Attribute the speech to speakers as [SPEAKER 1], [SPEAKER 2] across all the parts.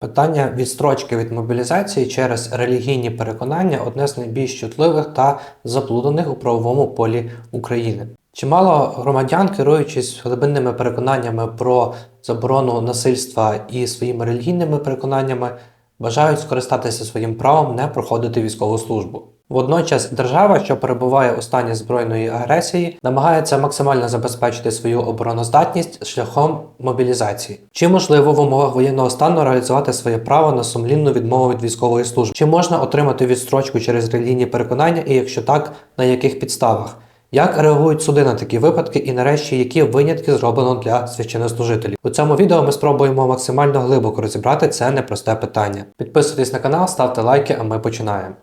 [SPEAKER 1] Питання відстрочки від мобілізації через релігійні переконання одне з найбільш чутливих та заплутаних у правовому полі України. Чимало громадян, керуючись глибинними переконаннями про заборону насильства і своїми релігійними переконаннями, бажають скористатися своїм правом не проходити військову службу. Водночас держава, що перебуває у стані збройної агресії, намагається максимально забезпечити свою обороноздатність шляхом мобілізації. Чи можливо в умовах воєнного стану реалізувати своє право на сумлінну відмову від військової служби? Чи можна отримати відстрочку через релігійні переконання, і якщо так, на яких підставах? Як реагують суди на такі випадки, і нарешті які винятки зроблено для священнослужителів? У цьому відео ми спробуємо максимально глибоко розібрати це непросте питання. Підписуйтесь на канал, ставте лайки, а ми починаємо.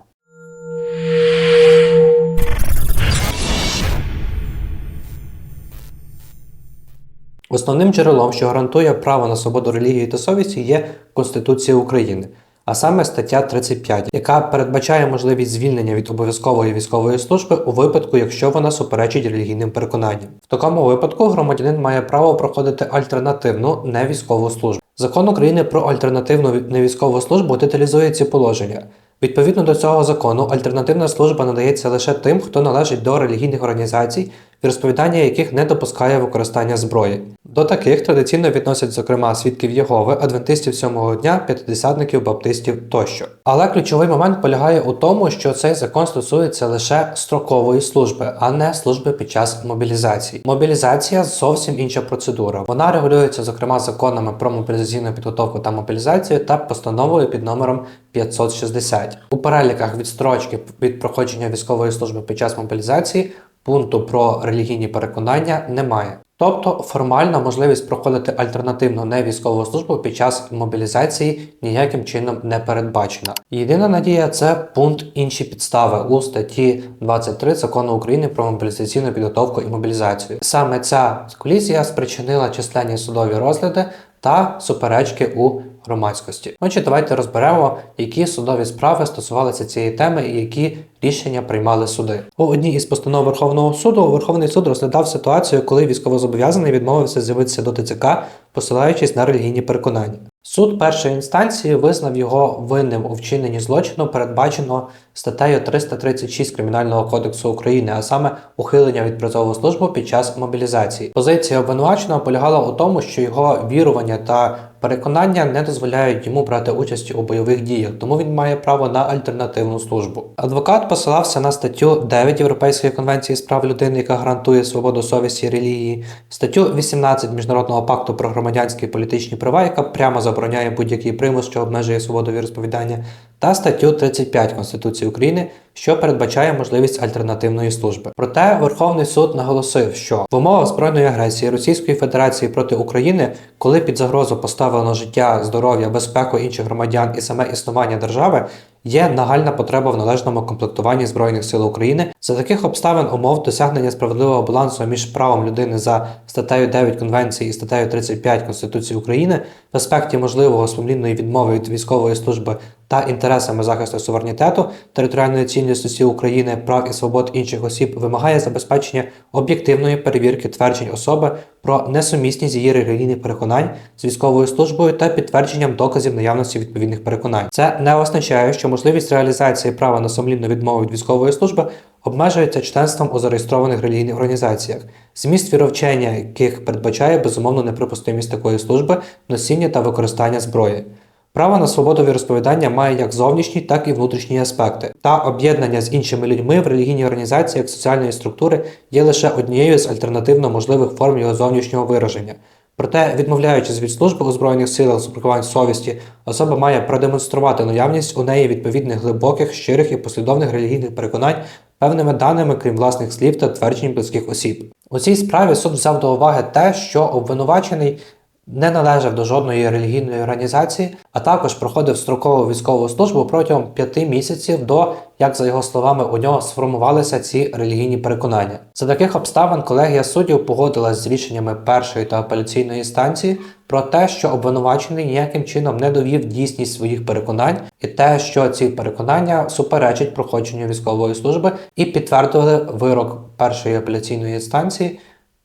[SPEAKER 1] Основним джерелом, що гарантує право на свободу релігії та совісті, є Конституція України, а саме стаття 35, яка передбачає можливість звільнення від обов'язкової військової служби у випадку, якщо вона суперечить релігійним переконанням. В такому випадку громадянин має право проходити альтернативну невійськову службу. Закон України про альтернативну невійськову службу деталізує ці положення. Відповідно до цього закону, альтернативна служба надається лише тим, хто належить до релігійних організацій, розповідання яких не допускає використання зброї. До таких традиційно відносять, зокрема, свідків Єгови, адвентистів сьомого дня, п'ятидесятників, баптистів тощо. Але ключовий момент полягає у тому, що цей закон стосується лише строкової служби, а не служби під час мобілізації. Мобілізація зовсім інша процедура. Вона регулюється, зокрема, законами про мобілізаційну підготовку та мобілізацію та постановою під номером 560. У переліках відстрочки від проходження військової служби під час мобілізації пункту про релігійні переконання немає. Тобто формальна можливість проходити альтернативну невійськову службу під час мобілізації ніяким чином не передбачена. Єдина надія це пункт інші підстави у статті 23 закону України про мобілізаційну підготовку і мобілізацію. Саме ця колізія спричинила численні судові розгляди та суперечки у громадськості. Отже, давайте розберемо, які судові справи стосувалися цієї теми і які рішення приймали суди. У одній із постанов Верховного суду Верховний суд розглядав ситуацію, коли військовозобов'язаний відмовився з'явитися до ТЦК, посилаючись на релігійні переконання. Суд першої інстанції визнав його винним у вчиненні злочину, передбачено статтею 336 Кримінального кодексу України, а саме ухилення від призову службу під час мобілізації. Позиція обвинуваченого полягала у тому, що його вірування та переконання не дозволяють йому брати участь у бойових діях, тому він має право на альтернативну службу. Адвокат посилався на статтю 9 Європейської конвенції з прав людини, яка гарантує свободу совісті і релігії, статтю 18 Міжнародного пакту про громадянські і політичні права, яка прямо забороняє будь-який примус, що обмежує свободу віросповідання, та статтю 35 Конституції України, що передбачає можливість альтернативної служби. Проте Верховний суд наголосив, що в умовах збройної агресії Російської Федерації проти України, коли під загрозу поставлено життя, здоров'я, безпеку інших громадян і саме існування держави. Є нагальна потреба в належному комплектуванні Збройних сил України. За таких обставин умов досягнення справедливого балансу між правом людини за статтею 9 Конвенції і статтею 35 Конституції України в аспекті можливого сумлінної відмови від військової служби та інтересами захисту суверенітету, територіальної цілісності України, прав і свобод інших осіб вимагає забезпечення об'єктивної перевірки тверджень особи про несумісність її релігійних переконань з військовою службою та підтвердженням доказів наявності відповідних переконань. Це не означає, що можливість реалізації права на сумлінну відмову від військової служби обмежується членством у зареєстрованих релігійних організаціях, зміст віровчення яких передбачає безумовно неприпустимість такої служби, носіння та використання зброї. Право на свободу віросповідання має як зовнішні, так і внутрішні аспекти, та об'єднання з іншими людьми в релігійній організації як соціальної структури є лише однією з альтернативно можливих форм його зовнішнього вираження. Проте, відмовляючись від служби у Збройних силах з совісті, особа має продемонструвати наявність у неї відповідних глибоких, щирих і послідовних релігійних переконань певними даними, крім власних слів та тверджень близьких осіб. У цій справі суд взяв до уваги те, що обвинувачений не належав до жодної релігійної організації, а також проходив строкову військову службу протягом п'яти місяців до, як за його словами, у нього сформувалися ці релігійні переконання. За таких обставин колегія суддів погодилась з рішеннями першої та апеляційної станції про те, що обвинувачений ніяким чином не довів дійсність своїх переконань, і те, що ці переконання суперечать проходженню військової служби, і підтвердили вирок першої апеляційної станції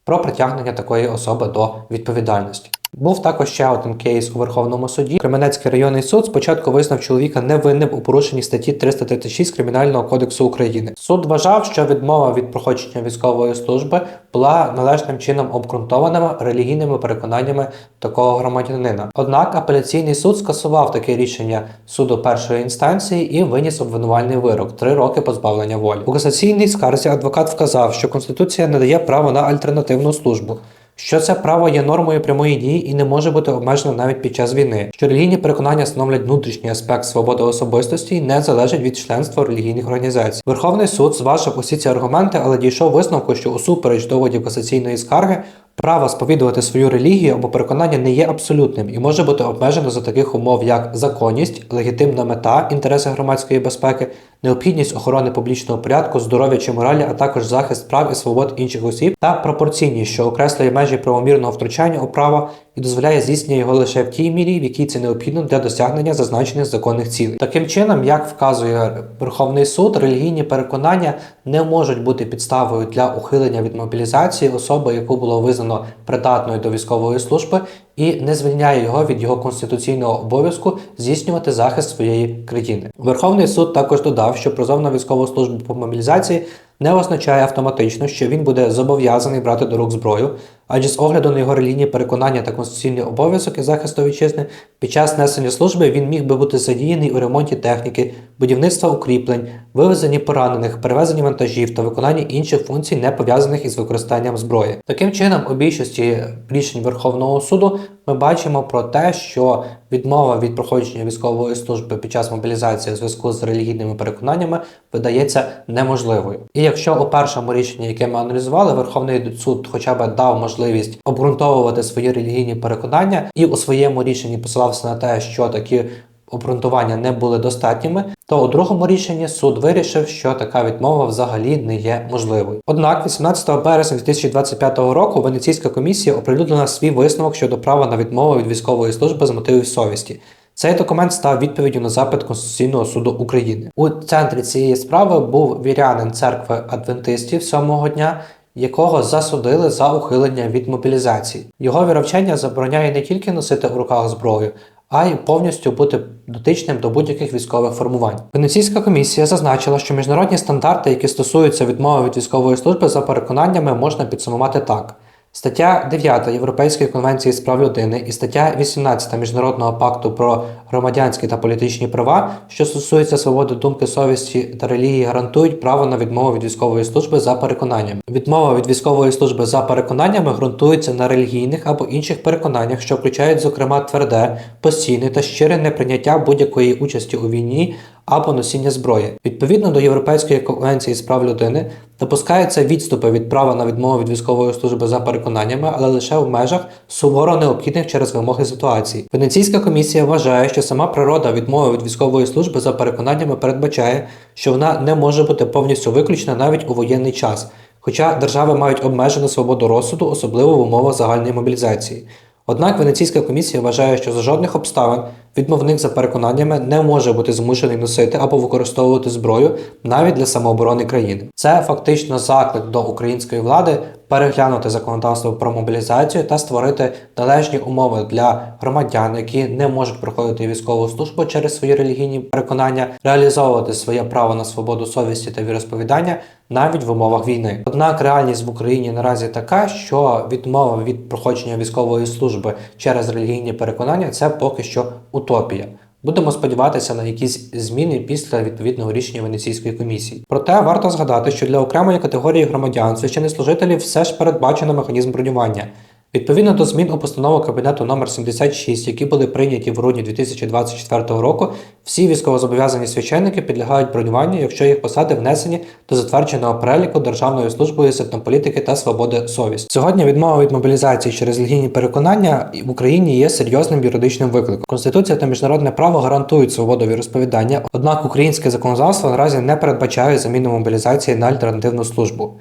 [SPEAKER 1] про притягнення такої особи до відповідальності. Був також ще один кейс у Верховному суді. Кременецький районний суд спочатку визнав чоловіка невинним у порушенні статті 336 Кримінального кодексу України. Суд вважав, що відмова від проходження військової служби була належним чином обґрунтованими релігійними переконаннями такого громадянина. Однак апеляційний суд скасував таке рішення суду першої інстанції і виніс обвинувальний вирок три роки позбавлення волі. У касаційній скарзі адвокат вказав, що конституція не дає права на альтернативну службу. Що це право є нормою прямої дії і не може бути обмежено навіть під час війни. Що релігійні переконання становлять внутрішній аспект свободи особистості і не залежить від членства релігійних організацій. Верховний суд зважив усі ці аргументи, але дійшов висновку, що усупереч доводів касаційної скарги право сповідувати свою релігію або переконання не є абсолютним і може бути обмежено за таких умов, як законність, легітимна мета, інтереси громадської безпеки, необхідність охорони публічного порядку, здоров'я чи моралі, а також захист прав і свобод інших осіб та пропорційність, що окреслює межі правомірного втручання у право і дозволяє здійснення його лише в тій мірі, в якій це необхідно для досягнення зазначених законних цілей. Таким чином, як вказує Верховний суд, релігійні переконання не можуть бути підставою для ухилення від мобілізації особи, яку було визнано придатною до військової служби, і не звільняє його від його конституційного обов'язку здійснювати захист своєї країни. Верховний суд також додав, що призов на військову по мобілізації не означає автоматично, що він буде зобов'язаний брати до рук зброю, адже з огляду на його релігійні переконання та конституційний обов'язок і захисту вітчизни, під час несення служби він міг би бути задіяний у ремонті техніки, будівництва укріплень, вивезенні поранених, перевезенні вантажів та виконанні інших функцій, не пов'язаних із використанням зброї. Таким чином, у більшості рішень Верховного суду ми бачимо про те, що відмова від проходження військової служби під час мобілізації в зв'язку з релігійними переконаннями видається неможливою. І якщо у першому рішенні, яке ми аналізували, Верховний суд хоча б дав можливість обґрунтовувати свої релігійні переконання і у своєму рішенні посилався на те, що такі обґрунтування не були достатніми, то у другому рішенні суд вирішив, що така відмова взагалі не є можливою. Однак, 18 березня 2025 року Венеційська комісія оприлюднила свій висновок щодо права на відмову від військової служби з мотивів совісті. Цей документ став відповіддю на запит Конституційного суду України. У центрі цієї справи був вірянин церкви адвентистів сьомого дня, якого засудили за ухилення від мобілізації. Його віровчення забороняє не тільки носити у руках зброю, а й повністю бути дотичним до будь-яких військових формувань. Венеційська комісія зазначила, що міжнародні стандарти, які стосуються відмови від військової служби, за переконаннями можна підсумувати так. Стаття 9 Європейської конвенції з прав людини і стаття 18 Міжнародного пакту про громадянські та політичні права, що стосуються свободи думки, совісті та релігії, гарантують право на відмову від військової служби за переконанням. Відмова від військової служби за переконаннями ґрунтується на релігійних або інших переконаннях, що включають, зокрема, тверде, постійне та щире неприйняття будь-якої участі у війні або носіння зброї. Відповідно до Європейської конвенції з прав людини допускаються відступи від права на відмову від військової служби за переконаннями, але лише в межах суворо необхідних через вимоги ситуації. Венеційська комісія вважає, що сама природа відмови від військової служби за переконаннями передбачає, що вона не може бути повністю виключена навіть у воєнний час. Хоча держави мають обмежену свободу розсуду, особливо в умовах загальної мобілізації. Однак Венеційська комісія вважає, що за жодних обставин відмовник за переконаннями не може бути змушений носити або використовувати зброю навіть для самооборони країни. Це фактично заклик до української влади переглянути законодавство про мобілізацію та створити належні умови для громадян, які не можуть проходити військову службу через свої релігійні переконання, реалізовувати своє право на свободу совісті та віросповідання навіть в умовах війни. Однак реальність в Україні наразі така, що відмова від проходження військової служби через релігійні переконання це поки що утопія. Будемо сподіватися на якісь зміни після відповідного рішення Венеційської комісії. Проте варто згадати, що для окремої категорії громадян священнослужителів все ж передбачено механізм бронювання. Відповідно до змін у постанову Кабінету номер 76, які були прийняті в грудні 2024 року, всі військовозобов'язані священники підлягають бронюванню, якщо їх посади внесені до затвердженого переліку Державною службою політики та свободи совісті. Сьогодні відмова від мобілізації через релігійні переконання в Україні є серйозним юридичним викликом. Конституція та міжнародне право гарантують свободу віросповідання, однак українське законодавство наразі не передбачає заміну мобілізації на альтернативну службу.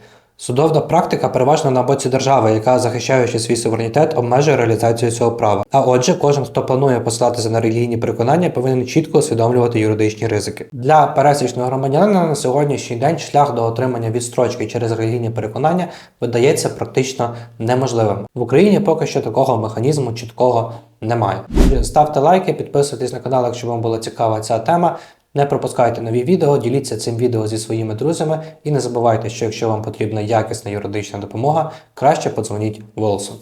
[SPEAKER 1] Судовна практика переважно на боці держави, яка, захищаючи свій суверенітет, обмежує реалізацію цього права. А отже, кожен, хто планує посилатися на релігійні переконання, повинен чітко усвідомлювати юридичні ризики. Для пересічного громадянина на сьогоднішній день шлях до отримання відстрочки через релігійні переконання видається практично неможливим. В Україні поки що такого механізму чіткого немає. Ставте лайки, підписуйтесь на канал, якщо вам була цікава ця тема. Не пропускайте нові відео, діліться цим відео зі своїми друзями і не забувайте, що якщо вам потрібна якісна юридична допомога, краще подзвоніть голосом.